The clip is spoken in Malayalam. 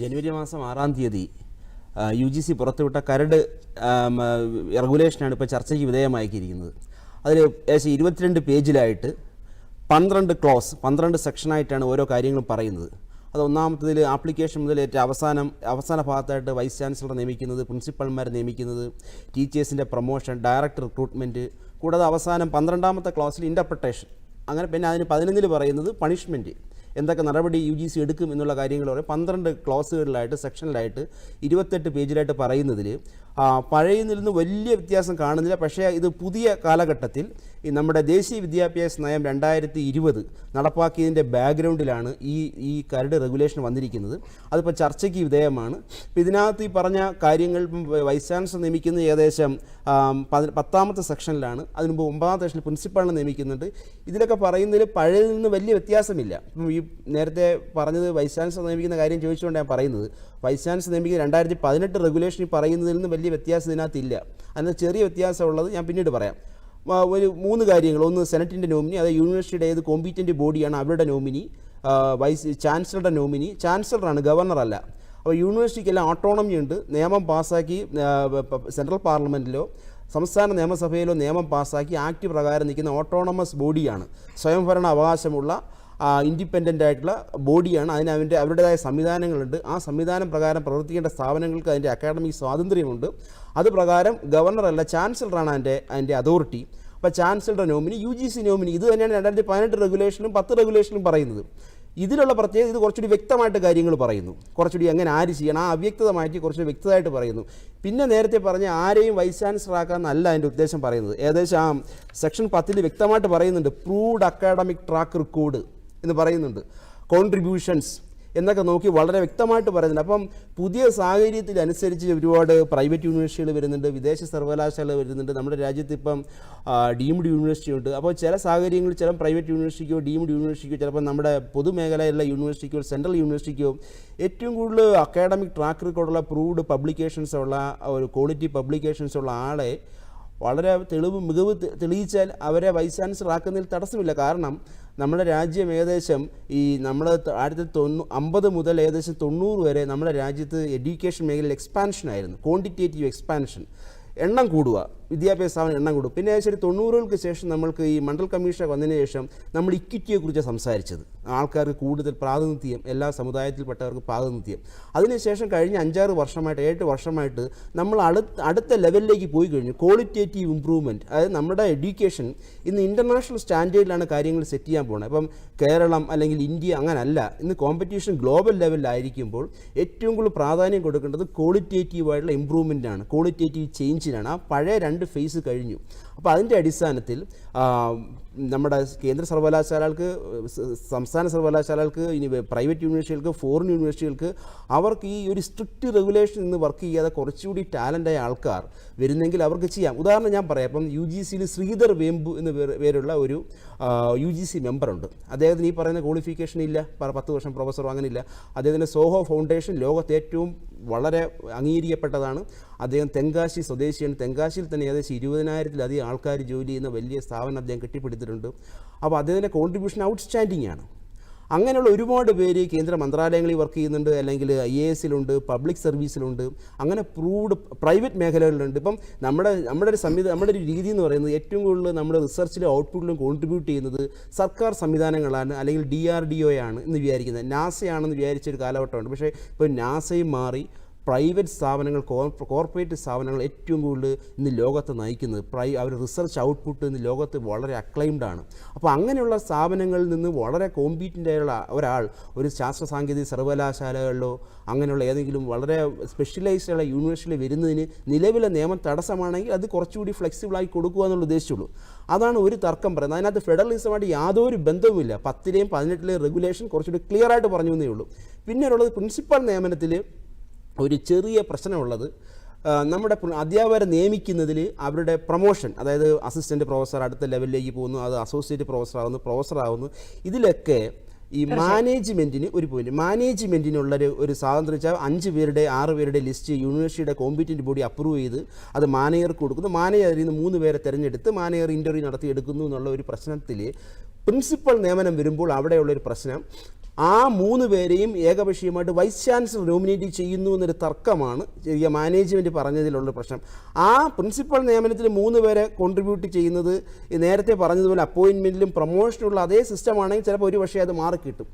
ജനുവരി മാസം ആറാം തീയതി യു ജി സി പുറത്തുവിട്ട കരട് റെഗുലേഷനാണ് ഇപ്പോൾ ചർച്ചയ്ക്ക് വിധേയമാക്കിയിരിക്കുന്നത്. അതിൽ ഏകദേശം ഇരുപത്തിരണ്ട് പേജിലായിട്ട് പന്ത്രണ്ട് ക്ലോസ് പന്ത്രണ്ട് സെക്ഷനായിട്ടാണ് ഓരോ കാര്യങ്ങളും പറയുന്നത്. അത് ഒന്നാമത്തതിൽ ആപ്ലിക്കേഷൻ മുതൽ ഏറ്റവും അവസാനം അവസാന ഭാഗത്തായിട്ട് വൈസ് ചാൻസലർ നിയമിക്കുന്നത് പ്രിൻസിപ്പൽമാരെ നിയമിക്കുന്നത് ടീച്ചേഴ്സിന്റെ പ്രൊമോഷൻ ഡയറക്റ്റ് റിക്രൂട്ട്മെന്റ് കൂടാതെ അവസാനം പന്ത്രണ്ടാമത്തെ ക്ലാസ്സിൽ ഇന്റർപ്രിട്ടേഷൻ അങ്ങനെ പിന്നെ അതിന് പതിനൊന്നിൽ പറയുന്നത് പണിഷ്മെന്റ് എന്തൊക്കെ നടപടി യു ജി സി എടുക്കും എന്നുള്ള കാര്യങ്ങൾ പറയും. പന്ത്രണ്ട് ക്ലോസുകളിലായിട്ട് സെക്ഷനിലായിട്ട് ഇരുപത്തെട്ട് പേജിലായിട്ട് പറയുന്നതിൽ പഴയതിൽ നിന്ന് വലിയ വ്യത്യാസം കാണുന്നില്ല. പക്ഷേ ഇത് പുതിയ കാലഘട്ടത്തിൽ നമ്മുടെ ദേശീയ വിദ്യാഭ്യാസ നയം രണ്ടായിരത്തി ഇരുപത് നടപ്പാക്കിയതിന്റെ ബാക്ക്ഗ്രൗണ്ടിലാണ് ഈ ഈ കരട് റെഗുലേഷൻ വന്നിരിക്കുന്നത്. അതിപ്പോൾ ചർച്ചയ്ക്ക് വിധേയമാണ്. ഇപ്പോൾ ഇതിനകത്ത് ഈ പറഞ്ഞ കാര്യങ്ങൾ വൈസ് ചാൻസലർ നിയമിക്കുന്നത് ഏകദേശം പത്താമത്തെ സെക്ഷനിലാണ്. അതിന് മുമ്പ് ഒമ്പതാമത്തെ സെക്ഷനിൽ പ്രിൻസിപ്പാളിനെ നിയമിക്കുന്നുണ്ട്. ഇതിലൊക്കെ പറയുന്നതിൽ പഴയതിൽ നിന്ന് വലിയ വ്യത്യാസമില്ല. ഇപ്പം ഈ നേരത്തെ പറഞ്ഞത് വൈസ് ചാൻസലർ നിയമിക്കുന്ന കാര്യം ചോദിച്ചുകൊണ്ട് ഞാൻ പറയുന്നത്. വൈസ് ചാൻസലർ നിയമിക്കുന്ന രണ്ടായിരത്തി പതിനെട്ട് റെഗുലേഷനിൽ പറയുന്നതിൽ നിന്ന് വലിയ വ്യത്യാസം ഇതിനകത്തില്ല അതിന് ചെറിയ വ്യത്യാസമുള്ളത് ഞാൻ പിന്നീട് പറയാം. ഒരു മൂന്ന് കാര്യങ്ങൾ. ഒന്ന് സെനറ്റിന്റെ നോമിനി അതായത് യൂണിവേഴ്സിറ്റിയുടെ ഏത് കോമ്പീറ്റന്റ് ബോഡിയാണ് അവരുടെ നോമിനി വൈസ് ചാൻസലറുടെ നോമിനി. ചാൻസലറാണ് ഗവർണറല്ല അപ്പോൾ യൂണിവേഴ്സിറ്റിക്ക് യൂണിവേഴ്സിറ്റിക്കെല്ലാം ഓട്ടോണമി ഉണ്ട്. നിയമം പാസ്സാക്കി സെൻട്രൽ പാർലമെന്റിലോ സംസ്ഥാന നിയമസഭയിലോ നിയമം പാസ്സാക്കി ആക്ട് പ്രകാരം നിൽക്കുന്ന ഓട്ടോണമസ് ബോഡിയാണ്. സ്വയംഭരണ അവകാശമുള്ള ഇൻഡിപെൻഡന്റ് ആയിട്ടുള്ള ബോഡിയാണ്. അതിന് അവന്റെ അവരുടേതായ സംവിധാനങ്ങളുണ്ട്. ആ സംവിധാനം പ്രകാരം പ്രവർത്തിക്കേണ്ട സ്ഥാപനങ്ങൾക്ക് അതിന്റെ അക്കാഡമിക് സ്വാതന്ത്ര്യമുണ്ട്. അത് പ്രകാരം ഗവർണറല്ല ചാൻസലറാണ് അതിന്റെ അതിന്റെ അതോറിറ്റി അപ്പോൾ ചാൻസലറുടെ nominee U G C nominee ഇത് തന്നെയാണ് രണ്ടായിരത്തി പതിനെട്ട് റെഗുലേഷനും പത്ത് റെഗുലേഷനും പറയുന്നത്. ഇതിലുള്ള പ്രത്യേകത ഇത് കുറച്ചുകൂടി വ്യക്തമായിട്ട് കാര്യങ്ങൾ പറയുന്നു. കുറച്ചുകൂടി എങ്ങനെ ആര് ചെയ്യണം ആ അവ്യക്തത അവ്യക്തമായിട്ട് കുറച്ചുകൂടി വ്യക്തമായിട്ട് പറയുന്നു. പിന്നെ നേരത്തെ പറഞ്ഞ ആരെയും വൈസ് ചാൻസലർ ആക്കാമെന്നല്ല അതിന്റെ ഉദ്ദേശം പറയുന്നത്. ഏകദേശം ആ സെക്ഷൻ പത്തിൽ വ്യക്തമായിട്ട് പറയുന്നുണ്ട് പ്രൂവ്ഡ് അക്കാഡമിക് ട്രാക്ക് റെക്കോർഡ് എന്ന് പറയുന്നുണ്ട്. കോൺട്രിബ്യൂഷൻസ് എന്നൊക്കെ നോക്കി വളരെ വ്യക്തമായിട്ട് പറയുന്നുണ്ട്. അപ്പം പുതിയ സാഹചര്യത്തിൽ അനുസരിച്ച് ഒരുപാട് പ്രൈവറ്റ് യൂണിവേഴ്സിറ്റികൾ വരുന്നുണ്ട് വിദേശ സർവകലാശാലകൾ വരുന്നുണ്ട് നമ്മുടെ രാജ്യത്ത് ഇപ്പം ഡീംഡ് യൂണിവേഴ്സിറ്റി ഉണ്ട്. അപ്പോൾ ചില സാഹചര്യങ്ങളിൽ ചില പ്രൈവറ്റ് യൂണിവേഴ്സിറ്റിക്കോ ഡീംഡ് യൂണിവേഴ്സിറ്റിക്കോ ചിലപ്പോൾ നമ്മുടെ പൊതുമേഖലയിലുള്ള യൂണിവേഴ്സിറ്റിക്കോ സെൻട്രൽ യൂണിവേഴ്സിറ്റിക്കോ ഏറ്റവും കൂടുതൽ അക്കാഡമിക് ട്രാക്ക് റെക്കോർഡുള്ള പ്രൂവ്ഡ് പബ്ലിക്കേഷൻസ് ഉള്ള ഒരു ക്വാളിറ്റി പബ്ലിക്കേഷൻസ് ഉള്ള ആളെ വളരെ തെളിവ് മികവ് തെളിയിച്ചാൽ അവരെ വൈസ് ചാൻസലർ ആക്കുന്നതിൽ തടസ്സമില്ല. കാരണം നമ്മുടെ രാജ്യം ഏകദേശം ഈ നമ്മൾ ആയിരത്തി തൊണ്ണൂ അമ്പത് മുതൽ ഏകദേശം തൊണ്ണൂറ് വരെ നമ്മുടെ രാജ്യത്ത് എഡ്യൂക്കേഷൻ മേഖലയിൽ എക്സ്പാൻഷൻ ആയിരുന്നു ക്വാണ്ടിറ്റേറ്റീവ് എക്സ്പാൻഷൻ. എണ്ണം കൂടുക. വിദ്യാഭ്യാസ സ്ഥാപനം എണ്ണം കൂടും. പിന്നെ ശരി തൊണ്ണൂറുകൾക്ക് ശേഷം നമ്മൾക്ക് ഈ മണ്ഡൽ കമ്മീഷൻ വന്നതിന് ശേഷം നമ്മൾ ഇക്വിറ്റിയെക്കുറിച്ച് സംസാരിച്ചത്. ആൾക്കാർക്ക് കൂടുതൽ പ്രാതിനിധ്യം എല്ലാ സമുദായത്തിൽപ്പെട്ടവർക്ക് പ്രാതിനിധ്യം. അതിനുശേഷം കഴിഞ്ഞ അഞ്ചാറ് വർഷമായിട്ട് ഏഴ് വർഷമായിട്ട് നമ്മൾ അടുത്ത അടുത്ത ലെവലിലേക്ക് പോയി കഴിഞ്ഞു. ക്വാളിറ്റേറ്റീവ് ഇമ്പ്രൂവ്മെന്റ് അതായത് നമ്മുടെ എഡ്യൂക്കേഷൻ ഇന്ന് ഇന്റർനാഷണൽ സ്റ്റാൻഡേർഡിലാണ് കാര്യങ്ങൾ സെറ്റ് ചെയ്യാൻ പോകുന്നത്. അപ്പം കേരളം അല്ലെങ്കിൽ ഇന്ത്യ അങ്ങനല്ല. ഇന്ന് കോമ്പറ്റീഷൻ ഗ്ലോബൽ ലെവലിലായിരിക്കുമ്പോൾ ഏറ്റവും കൂടുതൽ പ്രാധാന്യം കൊടുക്കേണ്ടത് ക്വാളിറ്റേറ്റീവായിട്ടുള്ള ഇമ്പ്രൂവ്മെന്റാണ്. ക്വാളിറ്റേറ്റീവ് ചേഞ്ചിനാണ്. ആ പഴയ ഫേസ് കഴിഞ്ഞു. അപ്പോൾ അതിന്റെ അടിസ്ഥാനത്തിൽ നമ്മുടെ കേന്ദ്ര സർവകലാശാലകൾക്ക് സംസ്ഥാന സർവകലാശാലകൾക്ക് ഇനി പ്രൈവറ്റ് യൂണിവേഴ്സിറ്റികൾക്ക് ഫോറിൻ യൂണിവേഴ്സിറ്റികൾക്ക് അവർക്ക് ഈ ഒരു സ്ട്രിക്റ്റ് റെഗുലേഷൻ നിന്ന് വർക്ക് ചെയ്യാതെ കുറച്ചുകൂടി ടാലന്റായ ആൾക്കാർ വരുന്നെങ്കിൽ അവർക്ക് ചെയ്യാം. ഉദാഹരണം ഞാൻ പറയാം. അപ്പം യു ജി സിയിൽ ശ്രീധർ വേമ്പു എന്ന് പേരുള്ള ഒരു യു ജി സി മെമ്പറുണ്ട് അദ്ദേഹത്തിന് ഈ പറയുന്ന ക്വാളിഫിക്കേഷൻ ഇല്ല. പത്ത് വർഷം പ്രൊഫസറോ അങ്ങനെയില്ല അദ്ദേഹത്തിന്റെ സോഹോ ഫൗണ്ടേഷൻ ലോകത്തെ ഏറ്റവും വളരെ അംഗീകരിക്കപ്പെട്ടതാണ്. അദ്ദേഹം തെങ്കാശി സ്വദേശിയാണ്. തെങ്കാശിയിൽ തന്നെ ഏകദേശം ഇരുപതിനായിരത്തിലധികം ആൾക്കാർ ജോലി ചെയ്യുന്ന വലിയ സ്ഥാപനം അദ്ദേഹം കെട്ടിപ്പടുത്തിട്ടുണ്ട് അപ്പോൾ അദ്ദേഹത്തിന്റെ കോൺട്രിബ്യൂഷൻ ഔട്ട്സ്റ്റാൻഡിംഗ് ആണ്. അങ്ങനെയുള്ള ഒരുപാട് പേര് കേന്ദ്ര മന്ത്രാലയങ്ങളിൽ വർക്ക് ചെയ്യുന്നുണ്ട് അല്ലെങ്കിൽ ഐ എ എസിലുണ്ട് പബ്ലിക് സർവീസിലുണ്ട് അങ്ങനെ പ്രൂവ്ഡ് പ്രൈവറ്റ് മേഖലകളിലുണ്ട്. ഇപ്പം നമ്മുടെ നമ്മുടെ ഒരു സംവിധാനം നമ്മുടെ ഒരു രീതി എന്ന് പറയുന്നത് ഏറ്റവും കൂടുതൽ നമ്മുടെ റിസർച്ചിലും ഔട്ട്പുട്ടിലും കോൺട്രിബ്യൂട്ട് ചെയ്യുന്നത് സർക്കാർ സംവിധാനങ്ങളാണ് അല്ലെങ്കിൽ ഡി ആർ ഡി ഒ ആണ് എന്ന് വിചാരിക്കുന്നത്. നാസയാണെന്ന് വിചാരിച്ചൊരു കാലഘട്ടമുണ്ട്. പക്ഷേ ഇപ്പോൾ നാസയും മാറി പ്രൈവറ്റ് സ്ഥാപനങ്ങൾ കോർപ്പറേറ്റ് സ്ഥാപനങ്ങൾ ഏറ്റവും കൂടുതൽ ഇന്ന് ലോകത്ത് നയിക്കുന്നത്. പ്രൈ അവർ റിസർച്ച് ഔട്ട്പുട്ട് ഇന്ന് ലോകത്ത് വളരെ അക്ലൈംഡാണ് അപ്പോൾ അങ്ങനെയുള്ള സ്ഥാപനങ്ങളിൽ നിന്ന് വളരെ കോമ്പീറ്റന്റ് ആയുള്ള ഒരാൾ ഒരു ശാസ്ത്ര സാങ്കേതിക സർവകലാശാലകളിലോ അങ്ങനെയുള്ള ഏതെങ്കിലും വളരെ സ്പെഷ്യലൈസ്ഡ് ആയ യൂണിവേഴ്സിറ്റിയിൽ വരുന്നതിന് നിലവിലെ നിയമം തടസ്സമാണെങ്കിൽ അത് കുറച്ചുകൂടി ഫ്ലെക്സിബിളായി കൊടുക്കുക എന്നുള്ള ഉദ്ദേശിച്ചുള്ളൂ. അതാണ് ഒരു തർക്കം പറയുന്നത്. അതിനകത്ത് ഫെഡറലിസമായിട്ട് യാതൊരു ബന്ധവുമില്ല പത്തിലെയും പതിനെട്ടിലെയും റെഗുലേഷൻ കുറച്ചുകൂടി ക്ലിയർ ആയിട്ട് പറഞ്ഞു എന്നേ ഉള്ളൂ. പിന്നെ ഉള്ളത് പ്രിൻസിപ്പൽ നിയമനത്തിൽ ഒരു ചെറിയ പ്രശ്നമുള്ളത് നമ്മുടെ അധ്യാപകരെ നിയമിക്കുന്നതിൽ അവരുടെ പ്രൊമോഷൻ അതായത് അസിസ്റ്റന്റ് പ്രൊഫസർ അടുത്ത ലെവലിലേക്ക് പോകുന്നു അത് അസോസിയേറ്റ് പ്രൊഫസർ ആകുന്നു പ്രൊഫസർ ആകുന്നു ഇതിലൊക്കെ ഈ മാനേജ്മെന്റിന് ഒരു പോയിന്റ് മാനേജ്മെന്റിനുള്ളൊരു ഒരു സ്വാതന്ത്ര്യം വെച്ചാൽ അഞ്ച് പേരുടെ ആറ് പേരുടെ ലിസ്റ്റ് യൂണിവേഴ്സിറ്റിയുടെ കോമ്പീറ്റന്റ് ബോഡി അപ്രൂവ് ചെയ്ത് അത് മാനേജർക്ക് കൊടുക്കുന്നു. മാനേജറിൽ നിന്ന് മൂന്ന് പേരെ തിരഞ്ഞെടുത്ത് മാനേജർ ഇന്റർവ്യൂ നടത്തി എടുക്കുന്നു എന്നുള്ള ഒരു പ്രശ്നത്തിൽ പ്രിൻസിപ്പൽ നിയമനം വരുമ്പോൾ അവിടെയുള്ളൊരു പ്രശ്നം ആ മൂന്ന് പേരെയും ഏകപക്ഷീയമായിട്ട് വൈസ് ചാൻസലർ നോമിനേറ്റ് ചെയ്യുന്നു എന്നൊരു തർക്കമാണ് ചെറിയ മാനേജ്മെന്റ് പറഞ്ഞതിലുള്ള പ്രശ്നം. ആ പ്രിൻസിപ്പൽ നിയമനത്തിൽ മൂന്ന് പേരെ കോൺട്രിബ്യൂട്ട് ചെയ്യുന്നത് നേരത്തെ പറഞ്ഞതുപോലെ അപ്പോയിൻമെന്റിലും പ്രൊമോഷനുള്ള അതേ സിസ്റ്റമാണെങ്കിൽ ചിലപ്പോൾ ഒരു പക്ഷേ അത് മാറിക്കിട്ടും.